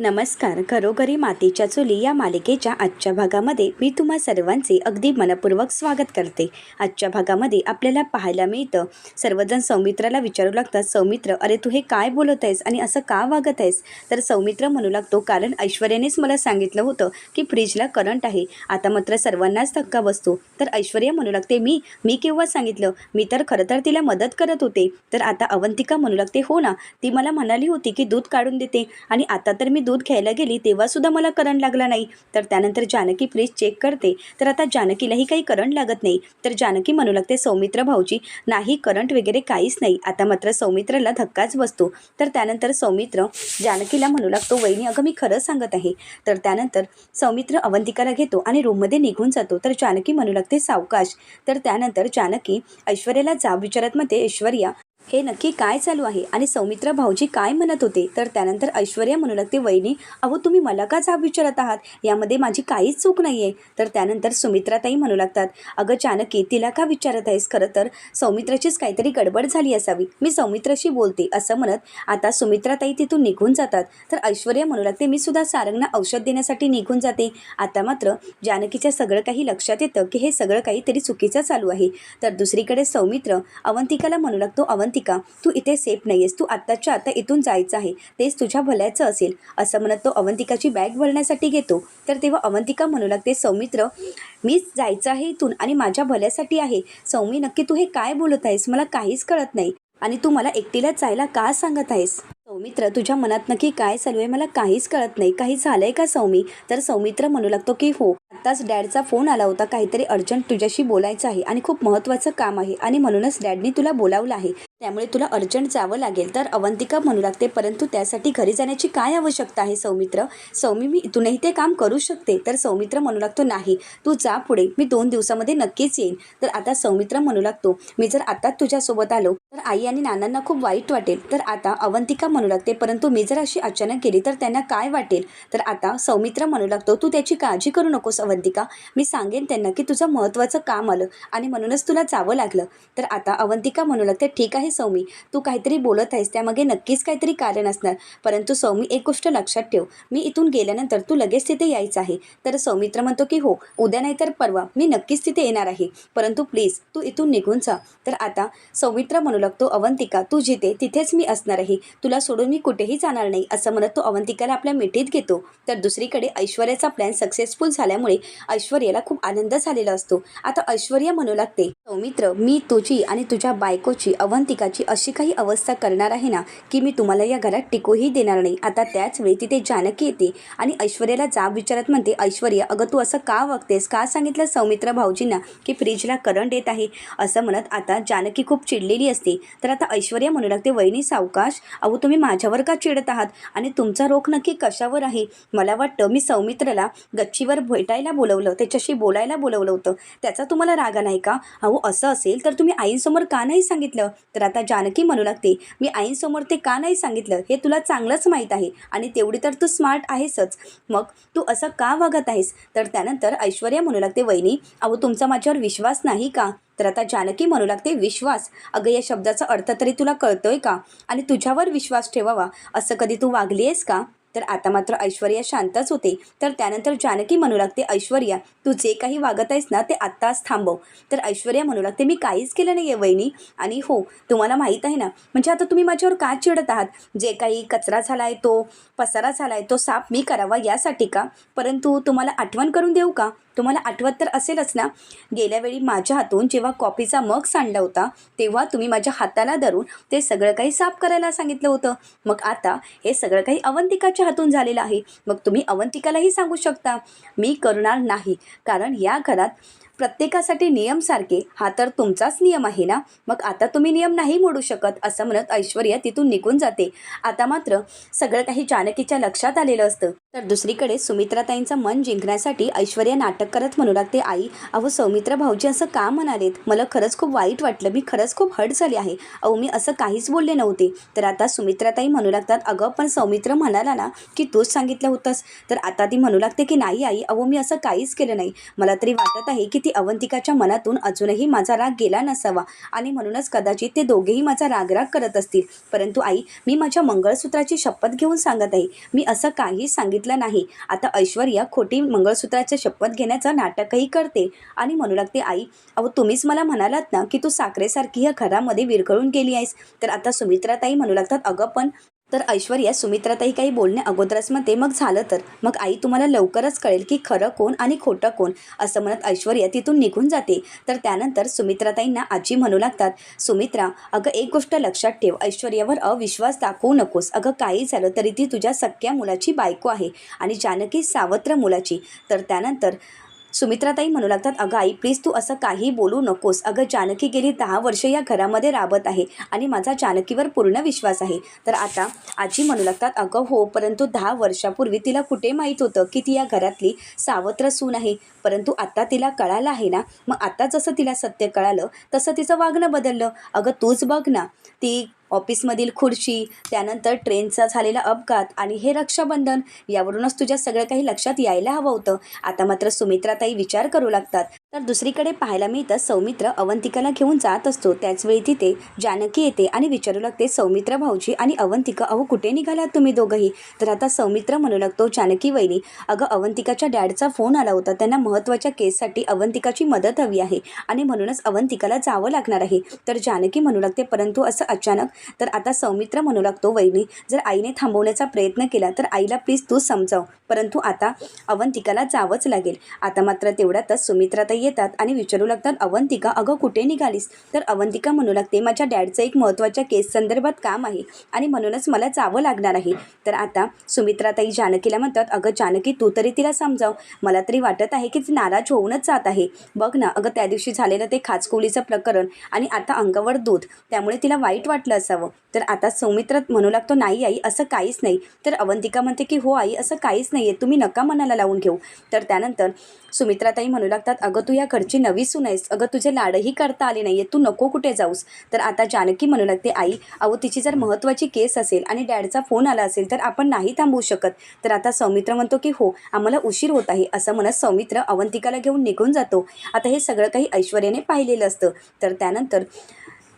नमस्कार घरोघरी मातीच्या चुली या मालिकेच्या आजच्या भागामध्ये मी तुम्हा सर्वांचे अगदी मनपूर्वक स्वागत करते. आजच्या भागामध्ये आपल्याला पाहायला मिळतं सर्वजण सौमित्राला विचारू लागतात सौमित्र अरे तू हे काय बोलत आहेस आणि असं का वागत आहेस? तर सौमित्र म्हणू लागतो कारण ऐश्वर्यानेच मला सांगितलं होतं की फ्रीजला करंट आहे. आता मात्र सर्वांनाच धक्का बसतो. तर ऐश्वर्या म्हणू लागते मी मी केव्हा सांगितलं? मी तर खरं तर तिला मदत करत होते. तर आता अवंतिका म्हणू लागते हो ना ती मला म्हणाली होती की दूध काढून देते आणि आता तर मी दूध घ्यायला गेली तेव्हा सुद्धा मला करंट लागला नाही. तर त्यानंतर जानकी फ्रीज चेक करते. तर आता जानकीलाही काही करंट लागत नाही. तर जानकी म्हणू लागते सौमित्र भाऊजी नाही करंट वगैरे काहीच नाही. आता मात्र सौमित्राला धक्काच बसतो. तर त्यानंतर सौमित्र जानकीला म्हणू लागतो वहिनी अगं मी खरं सांगत आहे. तर त्यानंतर सौमित्र अवंतिकाला घेतो आणि रूममध्ये निघून जातो. तर जानकी म्हणू लागते सावकाश. तर त्यानंतर जानकी ऐश्वर्याला जाब विचारत मध्ये ऐश्वर्या हे नक्की काय चालू आहे? आणि सौमित्र भाऊजी काय म्हणत होते? तर त्यानंतर ऐश्वर्या म्हणू लागते वहिनी अहो तुम्ही मला का जाब विचारत आहात? यामध्ये माझी काहीच चूक नाही आहे तर त्यानंतर सुमित्राताई म्हणू लागतात अगं जानकी तिला का विचारत आहेस खरं तर? सौमित्राचीच काहीतरी गडबड झाली असावी. मी सौमित्राशी बोलते असं म्हणत आता सुमित्राताई तिथून निघून जातात. तर ऐश्वर्या म्हणू लागते मी सुद्धा सारंगना औषध देण्यासाठी निघून जाते. आता मात्र जानकीच्या सगळं काही लक्षात येतं की हे सगळं काहीतरी चुकीचं चालू आहे. तर दुसरीकडे सौमित्र अवंतिकाला म्हणू लागतो अवंतिका तू इथे सेफ नाही आहेस तू आत्ताच्या आता इथून जायचं आहे. तेच तुझ्या भल्याचं असेल. असं म्हणत तो अवंतिकाची बॅग भरण्यासाठी घेतो. तर तेव्हा अवंतिका म्हणू लागते सौमित्र मीच जायचं आहे इथून आणि माझ्या भल्यासाठी आहे. सौमी नक्की तू हे काय बोलत आहेस? मला काहीच कळत नाही. आणि तू मला एकटीला जायला का सांगत आहेस? सौमित्र तुझ्या मनात नक्की काय चालू आहे? मला काहीच कळत नाही. काही झालंय का सौमी? तर सौमित्र म्हणू लागतो की हो. आत्ताच डॅडचा फोन आला होता. काहीतरी अर्जंट तुझ्याशी बोलायचं आहे आणि खूप महत्त्वाचं काम आहे. आणि म्हणूनच डॅडनी तुला बोलावलं आहे. त्यामुळे तुला अर्जंट जावं लागेल. तर अवंतिका म्हणू लागते परंतु त्यासाठी घरी जाण्याची काय आवश्यकता आहे सौमित्र? सौमी मी इथूनही ते काम करू शकते. तर सौमित्र म्हणू लागतो नाही तू जा पुढे. मी दोन दिवसामध्ये नक्कीच येईन. तर आता सौमित्र म्हणू लागतो मी जर आता तुझ्यासोबत आलो तर आई आणि नानांना खूप वाईट वाटेल. तर आता अवंतिका म्हणू लागते परंतु मी जर अशी अचानक गेली तर त्यांना काय वाटेल? तर आता सौमित्र म्हणू लागतो तू त्याची काळजी करू नकोस अवंतिका. मी सांगेन त्यांना की तुझं महत्त्वाचं काम आलं आणि म्हणूनच तुला जावं लागलं. तर आता अवंतिका म्हणू लागते ठीक आहे सौमी तू काहीतरी बोलत आहेस त्यामागे नक्कीच काहीतरी कारण असणार परंतु सौमी एक गोष्ट लक्षात ठेव. मी इथून गेल्यानंतर तू लगेच तिथे यायचं आहे. तर सौमित्र म्हणतो की हो उद्या नाही तर परवा. मी नक्कीच तिथे येणार आहे. परंतु प्लीज तू इथून निघून जा. तर आता सौमित्र म्हणू लागतो अवंतिका तू जिथे तिथेच मी असणार आहे तुला सोडून मी कुठेही जाणार नाही असं म्हणत तो अवंतिकाला आपल्या मिठीत घेतो. तर दुसरीकडे ऐश्वर्याचा प्लॅन सक्सेसफुल झाल्यामुळे ऐश्वर्याला खूप आनंद झालेला असतो. आता ऐश्वर्या म्हणू लागते सौमित्र मी तुझी आणि तुझ्या बायकोची अवंतिकाची अशी काही अवस्था करणार आहे ना की मी तुम्हाला या घरात टिकूही देणार नाही. आता त्याच वेळी तिथे जानकी येते आणि ऐश्वर्याला जाब विचारत म्हणते ऐश्वर्या अगं तू असं का वागतेस? का सांगितलं सौमित्र भाऊजींना की फ्रीजला करंट येत आहे? असं म्हणत आता जानकी खूप चिडलेली असते. तर आता ऐश्वर्या म्हणू लागते वहिनी सावकाश अहो तुम्ही माझ्यावर का चिडत आहात? आणि तुमचा रोख नक्की कशावर आहे? मला वाटतं मी सौमित्रला गच्चीवर भेटायला बोलवलं त्याच्याशी बोलायला बोलवलं होतं. त्याचा तुम्हाला राग नाही का? अहो असं असेल तर तुम्ही आईंसमोर का नाही सांगितलं? तर आता जानकी म्हणू लागते मी आईंसमोर ते का नाही सांगितलं? हे तुला चांगलंच माहीत आहे आणि तेवढी तर तू स्मार्ट आहेसच. मग तू असं का वागत आहेस? तर त्यानंतर ऐश्वर्या म्हणू लागते वहिनी अहो तुमचा माझ्यावर विश्वास नाही का? तर आता जानकी म्हणू लागते विश्वास अगं या शब्दाचा अर्थ तरी तुला कळतोय का? आणि तुझ्यावर विश्वास ठेवावा असं कधी तू वागली आहेस का? तर आता मात्र ऐश्वर्या शांतच होते. तर त्यानंतर जानकी म्हणू लागते ऐश्वर्या तू जे काही वागत आहेस ना ते आत्ताच थांबव. तर ऐश्वर्या म्हणू लागते मी काहीच केलं नाही आहे वहिनी. आणि हो तुम्हाला माहीत आहे ना म्हणजे आता तुम्ही माझ्यावर का चिडत आहात? जे काही कचरा झाला आहे तो पसारा झाला आहे तो साफ मी करावा यासाठी का? परंतु तुम्हाला आठवण करून देऊ का? तुम्हाला आठवत तर असेलच ना? गेल्या वेळी माझ्या हातून जेव्हा कॉफीचा मग सांडला होता तेव्हा तुम्ही माझ्या हाताला धरून ते सगळं काही साफ करायला सांगितलं होतं. मग आता हे सगळं काही अवंतिकाच्या हातून झालेलं आहे. मग तुम्ही अवंतिकालाही सांगू शकता. मी करणार नाही. कारण या घरात प्रत्येकासाठी नियम सारखे. हा तर तुमचाच नियम आहे ना? मग आता तुम्ही नियम नाही मोडू शकत असं म्हणत ऐश्वर्या तिथून निघून जाते. आता मात्र सगळं काही जानकीच्या लक्षात आलेलं असतं. तर दुसरीकडे सुमित्राताईंचं मन जिंकण्यासाठी ऐश्वर्या नाटक करत म्हणू लागते आई अहो सौमित्र भाऊजी असं का म्हणालेत? मला खरंच खूप वाईट वाटलं. मी खरंच खूप हट झाली आहे. अहो मी असं काहीच बोलले नव्हते. तर आता सुमित्राताई म्हणू लागतात अगं पण सौमित्र म्हणाला ना की तूच सांगितलं होतंस. तर आता ती म्हणू लागते की नाही आई अहो मी असं काहीच केलं नाही. मला तरी वाटत आहे की ती अवंतिकाच्या मनातून अजूनही माझा राग गेला नसावा. आणि म्हणूनच कदाचित ते दोघेही माझा रागराग करत असतील. परंतु आई मी माझ्या मंगळसूत्राची शपथ घेऊन सांगत आहे. मी असं काहीच सांगितलं सांगितलं नाही. आता ऐश्वर्या खोटी मंगळसूत्राच्या शपथ घेण्याचं नाटकही करते. आणि म्हणू लागते आई अहो तुम्हीच मला म्हणालात ना की तू साखरेसारखी ह्या घरामध्ये विरघळून गेली आहेस. तर आता सुमित्राताई म्हणू लागतात अगं पण तर ऐश्वर्या सुमित्राताई काही बोलण्या अगोदरच म्हणते मग झालं तर? मग आई तुम्हाला लवकरच कळेल की खरं कोण आणि खोटं कोण? असं म्हणत ऐश्वर्या तिथून निघून जाते. तर त्यानंतर सुमित्राताईंना आजी म्हणू लागतात सुमित्रा अगं एक गोष्ट लक्षात ठेव. ऐश्वर्यावर अविश्वास दाखवू नकोस. अगं काही झालं तरी ती तुझ्या सख्या मुलाची बायको आहे आणि जानकी सावत्र मुलाची. तर त्यानंतर सुमित्राताई म्हणू लागतात अगं आई प्लीज तू असं काही बोलू नकोस. अगं जानकी गेली दहा वर्ष या घरामध्ये राबत आहे आणि माझा जानकीवर पूर्ण विश्वास आहे. तर आता आजी म्हणू लागतात अगं हो परंतु दहा वर्षापूर्वी तिला कुठे माहीत होतं की ती या घरातली सावत्र सून आहे? परंतु आता तिला कळालं आहे ना? मग आता जसं तिला सत्य कळालं तसं तिचं वागणं बदललं. अगं तूच बघ ना ती ऑफिसमधील खुर्ची त्यानंतर ट्रेनचा झालेला अपघात आणि हे रक्षाबंधन यावरूनच तुझ्या सगळं काही लक्षात यायला हवं होतं. आता मात्र सुमित्राताई विचार करू लागतात. तर दुसरीकडे पाहायला मिळतं सौमित्र अवंतिकाला घेऊन जात असतो. त्याचवेळी तिथे जानकी येते आणि विचारू लागते सौमित्र भाऊजी आणि अवंतिका अहो कुठे निघालात तुम्ही दोघंही? तर आता सौमित्र म्हणू लागतो जानकी वहिनी अगं अवंतिकाच्या डॅडचा फोन आला होता. त्यांना महत्त्वाच्या केससाठी अवंतिकाची मदत हवी आहे आणि म्हणूनच अवंतिकाला जावं लागणार आहे. तर जानकी म्हणू लागते परंतु असं अचानक तर आता सौमित्र म्हणू लागतो वहिनी जर आईने थांबवण्याचा प्रयत्न केला तर आईला प्लीज तू समजाव. परंतु आता अवंतिकाला जावंच लागेल. आता मात्र तेवढ्यातच सुमित्राताई येतात आणि विचारू लागतात अवंतिका अगं कुठे निघालीस? तर अवंतिका म्हणू लागते माझ्या डॅडचं एक महत्त्वाच्या केस संदर्भात काम आहे आणि म्हणूनच मला जावं लागणार आहे. तर आता सुमित्राताई जानकीला म्हणतात अगं जानकी तू तरी तिला समजाव. मला तरी वाटत आहे की ती नाराज होऊनच जात आहे. बघ ना अगं त्या दिवशी झालेलं ते खाचकोलीचं प्रकरण आणि आता अंगावर दूध त्यामुळे तिला वाईट वाटलं असावं. तर आता सौमित्र म्हणू लागतो नाही आई असं काहीच नाही. तर अवंतिका म्हणते की हो आई असं काहीच नाही आहे तुम्ही नका मनाला लावून घेऊ. तर त्यानंतर सुमित्राताई म्हणू लागतात अगं तू या घरची नवी सून आहेस. अगं तुझे लाडही करता आले नाही तू नको कुठे जाऊस. तर आता जानकी म्हणू लागते आई अहो तिची जर महत्त्वाची केस असेल आणि डॅडचा फोन आला असेल तर आपण नाही थांबवू शकत. तर आता सौमित्र म्हणतो की हो आम्हाला उशीर होत आहे. असं म्हणत सौमित्र अवंतिकाला घेऊन निघून जातो. आता हे सगळं काही ऐश्वर्याने पाहिलेलं असतं. तर त्यानंतर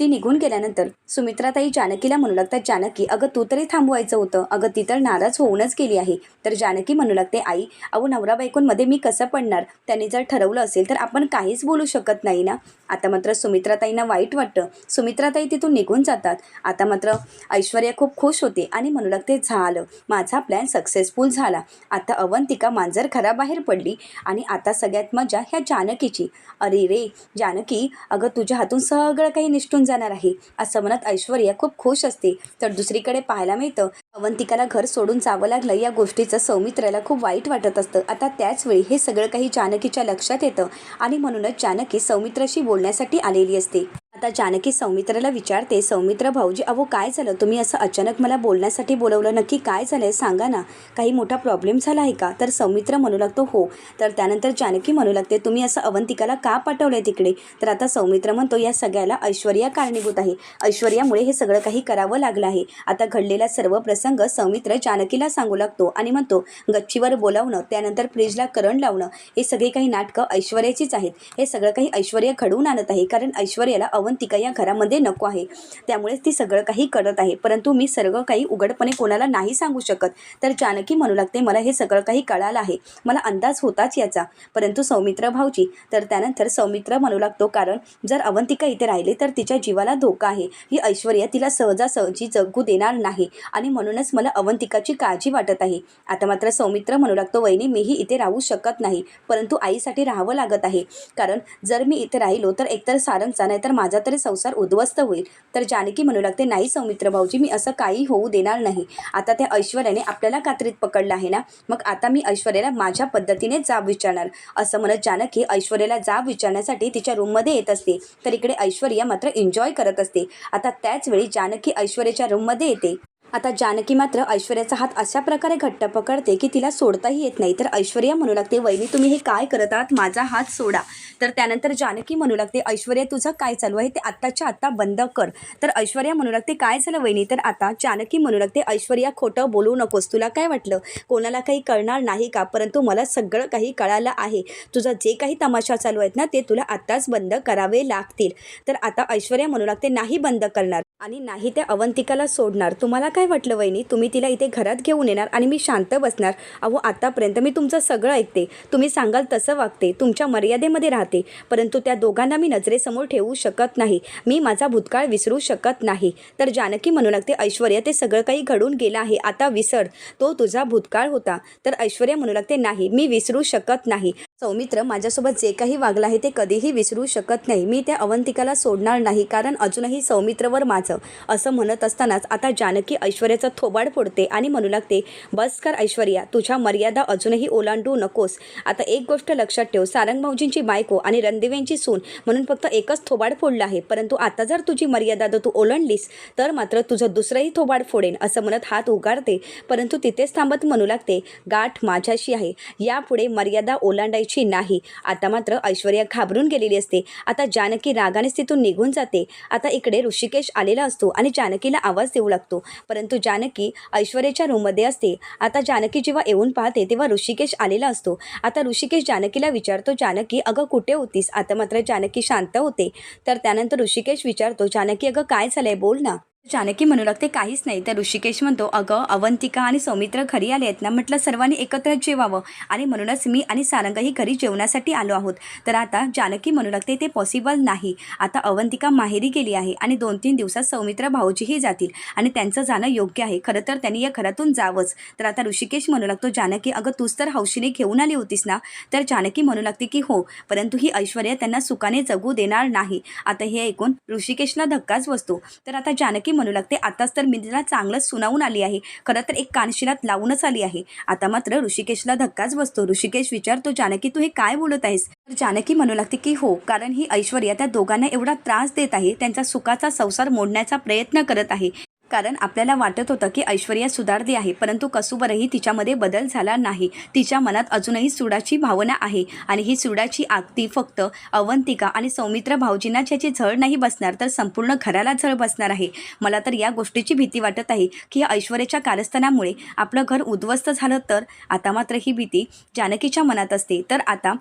ती निघून गेल्यानंतर सुमित्राताई जानकीला म्हणू लागतात जानकी अगं तू तरी थांबवायचं होतं. अगं ती तर नाराज होऊनच गेली आहे. तर जानकी म्हणू लागते आई अहो नवरा बायकोंमध्ये मी कसं पडणार? त्यांनी जर ठरवलं असेल तर आपण काहीच बोलू शकत नाही ना? आता मात्र सुमित्राताईंना वाईट वाटतं. सुमित्राताई तिथून निघून जातात. आता मात्र ऐश्वर्या खूप खुश होते आणि म्हणू लागते झालं. माझा प्लॅन सक्सेसफुल झाला. आता अवंतिका मांजर घराबाहेर पडली आणि आता सगळ्यात मजा ह्या जानकीची. अरे रे जानकी अगं तुझ्या हातून सगळं काही निष्ठून जाणार आहे असं म्हणत ऐश्वर्या खूप खुश असते. तर दुसरीकडे पाहायला मिळतं अवंतिकाला घर सोडून जावं लागलं या गोष्टीचं सौमित्राला खूप वाईट वाटत असतं. आता त्याच वेळी हे सगळं काही जानकीच्या लक्षात येतं आणि म्हणूनच जानकी सौमित्राशी बोलण्यासाठी आलेली असते. आता जानकी सौमित्राला विचारते सौमित्र भाऊजी अहो काय झालं? तुम्ही असं अचानक मला बोलण्यासाठी बोलवलं. नक्की काय झालं आहे सांगा ना. काही मोठा प्रॉब्लेम झाला आहे का? तर सौमित्र म्हणू लागतो हो. तर त्यानंतर जानकी म्हणू लागते तुम्ही असं अवंतिकाला का पाठवलं आहे तिकडे? तर आता सौमित्र म्हणतो या सगळ्याला ऐश्वर्या कारणीभूत आहे. ऐश्वर्यामुळे हे सगळं काही करावं लागलं आहे. आता घडलेला सर्व प्रसंग सौमित्र जानकीला सांगू लागतो आणि म्हणतो गच्चीवर बोलावणं त्यानंतर फ्रीजला करंट लावणं हे सगळे काही नाटकं ऐश्वर्याचीच आहेत. हे सगळं काही ऐश्वर्या घडवून आणत आहे. कारण ऐश्वर्याला अवंतिका या घरामध्ये नको आहे. त्यामुळेच ती सगळं काही करत आहे. परंतु मी सर्व काही उघडपणे कोणाला नाही सांगू शकत. तर जानकी म्हणू लागते मला हे सगळं काही कळालं आहे. मला अंदाज होताच याचा. परंतु सौमित्र भाऊजी तर त्यानंतर सौमित्र म्हणू लागतो कारण जर अवंतिका इथे राहिले तर तिच्या जीवाला धोका आहे. ही ऐश्वर्या तिला सहजासहजी जगू देणार नाही. आणि म्हणूनच मला अवंतिकाची काळजी वाटत आहे. आता मात्र सौमित्र म्हणू लागतो वहिनी मीही इथे राहू शकत नाही. परंतु आईसाठी राहावं लागत आहे. कारण जर मी इथे राहिलो तर एकतर सारंगचा नाही तर माझा तरी संसार उद्ध्वस्त होईल. तर जानकी म्हणू लागते नाही सौमित्र भाऊजी मी असं काही होऊ देणार नाही. आता त्या ऐश्वर्याने आपल्याला कात्रीत पकडलं आहे ना? मग आता मी ऐश्वर्याला माझ्या पद्धतीने जाब विचारणार. असं म्हणत जानकी ऐश्वर्याला जाब विचारण्यासाठी तिच्या रूममध्ये येत असते. तर इकडे ऐश्वर्या मात्र एन्जॉय करत असते. आता त्याच वेळी जानकी ऐश्वर्याच्या रूममध्ये येते. आता जानकी मात्र ऐश्वर्याचा हात अशा प्रकारे घट्ट पकडते की तिला सोडताही येत नाही. तर ऐश्वर्या म्हणू लागते वहिनी तुम्ही हे काय करत आहात? माझा हात सोडा. तर त्यानंतर जानकी म्हणू लागते ऐश्वर्या तुझं काय चालू आहे? ते आत्ताच्या आत्ता बंद कर. तर ऐश्वर्या म्हणू लागते काय झालं वहिनी? तर आता जानकी म्हणू लागते ऐश्वर्या खोटं बोलू नकोस. तुला काय वाटलं? कोणाला काही कळणार नाही का? परंतु मला सगळं काही कळालं आहे. तुझं जे काही तमाशा चालू आहेत ना ते तुला आत्ताच बंद करावे लागतील. तर आता ऐश्वर्या म्हणू लागते नाही बंद करणार. आणि नाही त्या अवंतिकाला सोडणार. तुम्हाला काय वाटलं वहिनी? तुम्ही तिला इथे घरात घेऊन येणार आणि मी शांत बसणार. अहो आतापर्यंत मी तुमचं सगळं ऐकते. तुम्ही सांगाल तसं वागते. तुमच्या मर्यादेमध्ये राहते. परंतु त्या दोघांना मी नजरेसमोर ठेवू शकत नाही. मी माझा भूतकाळ विसरू शकत नाही. तर जानकी म्हणू लागते ऐश्वर्या ते सगळं काही घडून गेलं आहे. आता विसर. तो तुझा भूतकाळ होता. तर ऐश्वर्या म्हणू लागते नाही मी विसरू शकत नाही. सौमित्र माझ्यासोबत जे काही वागलं आहे ते कधीही विसरू शकत नाही. मी त्या अवंतिकाला सोडणार नाही कारण अजूनही सौमित्रवर माझं. असं म्हणत असतानाच आता जानकी ऐश्वर्याचं थोबाड फोडते आणि म्हणू लागते बस कर ऐश्वर्या तुझ्या मर्यादा अजूनही ओलांडू नकोस. आता एक गोष्ट लक्षात ठेव सारंग भाऊजींची बायको आणि रणदिवेंची सून म्हणून फक्त एकच थोबाड फोडलं आहे. परंतु आता जर तुझी मर्यादा जर तू ओलांडलीस तर मात्र तुझं दुसरंही थोबाड फोडेन असं म्हणत हात उगारते. परंतु तिथेच थांबत म्हणू लागते गाठ माझ्याशी आहे. यापुढे मर्यादा ओलांडायची नाही. आता मात्र ऐश्वर्या घाबरून गेलेली असते. आता जानकी रागानेच तिथून निघून जाते. आता इकडे ऋषिकेश आलेला असतो आणि जानकीला आवाज देऊ लागतो. परंतु जानकी ऐश्वर्याच्या रूममध्ये असते. आता जानकी जेव्हा येऊन पाहते तेव्हा ऋषिकेश आलेला असतो. आता ऋषिकेश जानकीला विचारतो जानकी अगं कुठे होतीस? आता मात्र जानकी शांत होते. तर त्यानंतर ऋषिकेश विचारतो जानकी अगं काय झालंय? बोल ना. जानकी म्हणू लागते काहीच नाही. तर ऋषिकेश म्हणतो अगं अवंतिका आणि सौमित्र घरी आले आहेत ना? म्हटलं सर्वांनी एकत्र जेवावं. आणि म्हणूनच मी आणि सारंगही घरी जेवण्यासाठी आलो आहोत. तर आता जानकी म्हणू लागते ते पॉसिबल नाही. आता अवंतिका माहेरी गेली आहे आणि दोन तीन दिवसात सौमित्र भाऊजीही जातील आणि त्यांचं जाणं योग्य आहे. खरं तर त्यांनी या घरातून जावंच. तर आता ऋषिकेश म्हणू लागतो जानकी अगं तूच तर हौशीने घेऊन आली होतीस ना? तर जानकी म्हणू लागते की हो परंतु ही ऐश्वर्या त्यांना सुखाने जगू देणार नाही. आता हे ऐकून ऋषिकेशला धक्काच बसतो. तर आता जानकी म्हणू लागते. आताच तर मिंदीला चांगलंच सुनावून आली आहे. खरं तर एक कानशिलात लावूनच आली आहे. आता मात्र ऋषिकेशला धक्काच बसतो. ऋषिकेश विचारतो जानकी तू हे काय बोलत आहेस? तर जानकी म्हणू लागते की हो कारण ही ऐश्वर्या त्या दोघांना एवढा त्रास देत आहे. त्यांचा सुखाचा संसार मोडण्याचा प्रयत्न करत आहे. कारण आपल्याला वाटत होतं की ऐश्वर्या सुधारली आहे परंतु कसुबरही तिच्यामध्ये बदल झाला नाही. तिच्या मनात अजूनही सुडाची भावना आहे आणि ही सुडाची आगती फक्त अवंतिका आणि सौमित्र भाऊजींना ज्याची झळ नाही बसणार तर संपूर्ण घराला झळ बसणार आहे. मला तर या गोष्टीची भीती वाटत आहे की ऐश्वर्याच्या कारस्थानामुळे आपलं घर उद्ध्वस्त झालं तर? आता मात्र ही भीती जानकीच्या मनात असते. तर आता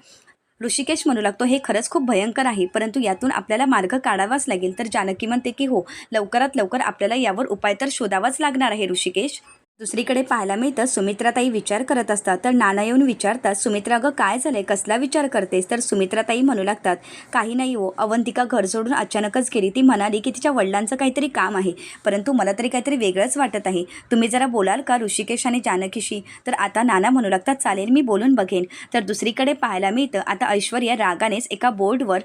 ऋषिकेश म्हणू लागतो हे खरंच खूप भयंकर आहे. परंतु यातून आपल्याला मार्ग काढावाच लागेल. तर जानकी म्हणते की हो लवकरात लवकर आपल्याला यावर उपाय तर शोधावाच लागणार आहे ऋषिकेश. दुसरीकडे पाहायला मिळतं सुमित्राताई विचार करत असतात. तर नाना येऊन विचारतात सुमित्रा गं काय झालंय? कसला विचार करतेस? तर सुमित्राताई म्हणू लागतात काही नाही हो. अवंतिका घर सोडून अचानकच गेली. ती म्हणाली की तिच्या वडिलांचं काहीतरी काम आहे. परंतु मला तरी काहीतरी वेगळंच वाटत आहे. तुम्ही जरा बोलाल का ऋषिकेश आणि जानकीशी? तर आता नाना म्हणू लागतात चालेल मी बोलून बघेन. तर दुसरीकडे पाहायला मिळतं आता ऐश्वर्या रागानेच एका बोर्डवर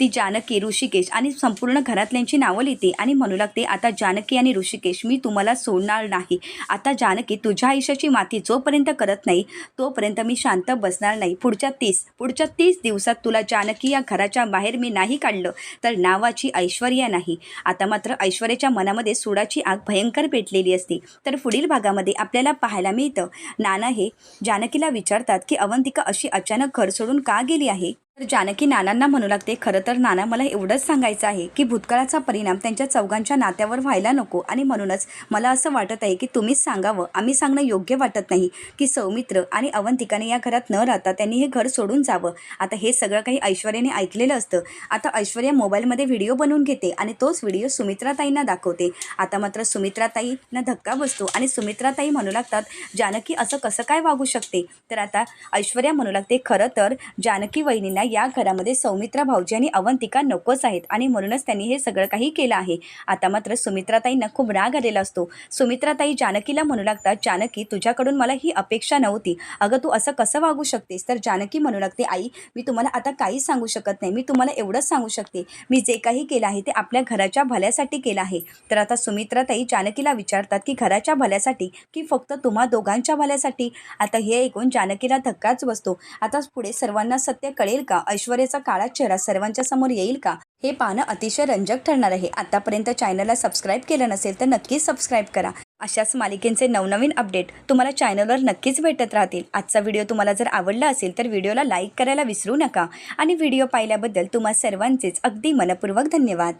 ती जानकी ऋषिकेश आणि संपूर्ण घरातल्यांची नावं लिहिते आणि म्हणू लागते आता जानकी आणि ऋषिकेश मी तुम्हाला सोडणार नाही. आता जानकी तुझ्या आयुष्याची माती जोपर्यंत करत नाही तोपर्यंत मी शांत बसणार नाही. पुढच्या तीस पुढच्या तीस दिवसात तुला जानकी या घराच्या बाहेर मी नाही काढलं तर नावाची ऐश्वर्या नाही. आता मात्र ऐश्वर्याच्या मनामध्ये सुडाची आग भयंकर पेटलेली असते. तर पुढील भागामध्ये आपल्याला पाहायला मिळतं. नाना हे जानकीला विचारतात की अवंतिका अशी अचानक घर सोडून का गेली आहे? तर जानकी नानांना म्हणू लागते खरं तर नाना मला एवढंच सांगायचं आहे की भूतकाळाचा परिणाम त्यांच्या चौघांच्या नात्यावर व्हायला नको आणि म्हणूनच मला असं वाटत आहे की तुम्हीच सांगावं. आम्ही सांगणं योग्य वाटत नाही की सौमित्र आणि अवंतिकाने या घरात न राहता त्यांनी हे घर सोडून जावं. आता हे सगळं काही ऐश्वर्याने ऐकलेलं असतं. आता ऐश्वर्या मोबाईलमध्ये व्हिडिओ बनवून घेते आणि तोच व्हिडिओ सुमित्राताईंना दाखवते. आता मात्र सुमित्राताईंना धक्का बसतो आणि सुमित्राताई म्हणू लागतात जानकी असं कसं काय वागू शकते? तर आता ऐश्वर्या म्हणू लागते खरं तर जानकी वहिनींना या घरामध्ये सौमित्रा भाऊजी आणि अवंतिका नकोच आहेत. आणि म्हणूनच त्यांनी हे सगळं काही केलं आहे. आता मात्र सुमित्राताईंना खूप राग आलेला असतो. सुमित्राताई जानकीला म्हणू लागतात जानकी तुझ्याकडून मला ही अपेक्षा नव्हती. अगं तू असं कसं वागू शकतेस? तर जानकी म्हणू लागते आई मी तुम्हाला आता काहीच सांगू शकत नाही. मी तुम्हाला एवढंच सांगू शकते. मी जे काही केलं आहे ते आपल्या घराच्या भल्यासाठी केलं आहे. तर आता सुमित्राताई जानकीला विचारतात की घराच्या भल्यासाठी की फक्त तुम्हा दोघांच्या भल्यासाठी? आता हे ऐकून जानकीला धक्काच बसतो. आता पुढे सर्वांना सत्य कळेल का? ऐश्वर्याचा काळा चेहरा सर्वांच्या समोर येईल का? हे पाहणं अतिशय रंजक ठरणार आहे. आतापर्यंत चॅनलला सबस्क्राईब केलं नसेल तर नक्कीच सबस्क्राईब करा. अशाच मालिकेंचे नवनवीन अपडेट तुम्हाला चॅनलवर नक्कीच भेटत राहतील. आजचा व्हिडिओ तुम्हाला जर आवडला असेल तर व्हिडिओला लाईक करायला विसरू नका. आणि व्हिडिओ पाहिल्याबद्दल तुम्हा सर्वांचेच अगदी मनपूर्वक धन्यवाद.